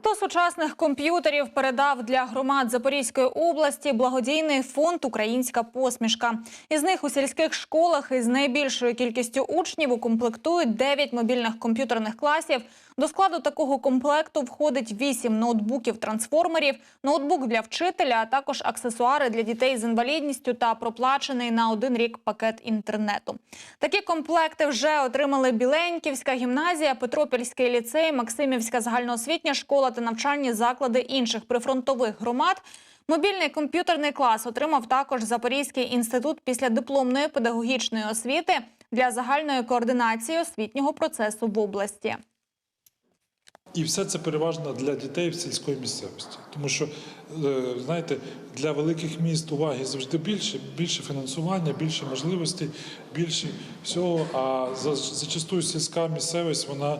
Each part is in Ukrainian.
100 сучасних комп'ютерів передав для громад Запорізької області благодійний фонд Українська посмішка. Із них у сільських школах із найбільшою кількістю учнів укомплектують 9 мобільних комп'ютерних класів. До складу такого комплекту входить 8 ноутбуків трансформерів, ноутбук для вчителя, а також аксесуари для дітей з інвалідністю та проплачений на один рік пакет інтернету. Такі комплекти вже отримали Біленьківська гімназія, Петропільський ліцей, Максимівська загальноосвітня школа та навчальні заклади інших прифронтових громад. Мобільний комп'ютерний клас отримав також Запорізький інститут післядипломної педагогічної освіти для загальної координації освітнього процесу в області. І все це переважно для дітей в сільської місцевості. Тому що, е, знаєте, для великих міст уваги завжди більше, більше фінансування, більше можливостей, більше всього. А за- зачастую сільська місцевість вона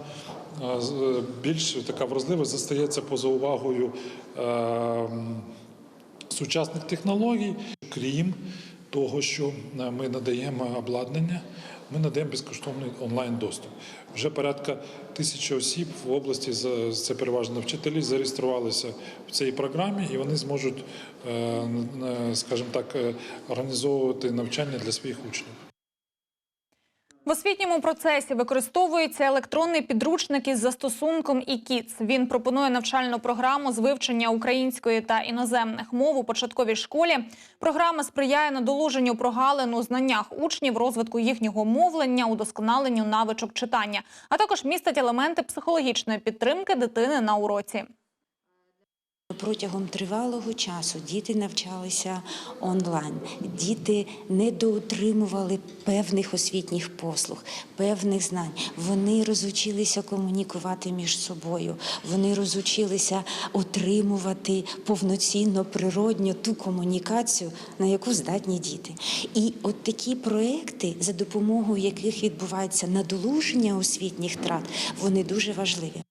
більш така вразлива, застається поза увагою е, сучасних технологій, крім того, що е, ми надаємо обладнання, ми надаємо безкоштовний онлайн доступ. Вже порядка тисячі осіб в області це переважно вчителі, зареєструвалися в цій програмі, і вони зможуть, е, е, скажімо так, е, організовувати навчання для своїх учнів. В освітньому процесі використовується електронний підручник із застосунком «І-Кіц». Він пропонує навчальну програму з вивчення української та іноземних мов у початковій школі. Програма сприяє надолуженню прогалин у знаннях учнів, розвитку їхнього мовлення, удосконаленню навичок читання, а також містить елементи психологічної підтримки дитини на уроці. Протягом тривалого часу діти навчалися онлайн. Діти недоотримували певних освітніх послуг, певних знань. Вони розучилися комунікувати між собою. Вони розучилися отримувати повноцінно природньо ту комунікацію, на яку здатні діти. І от такі проекти, за допомогою яких відбувається надолуження освітніх втрат, вони дуже важливі.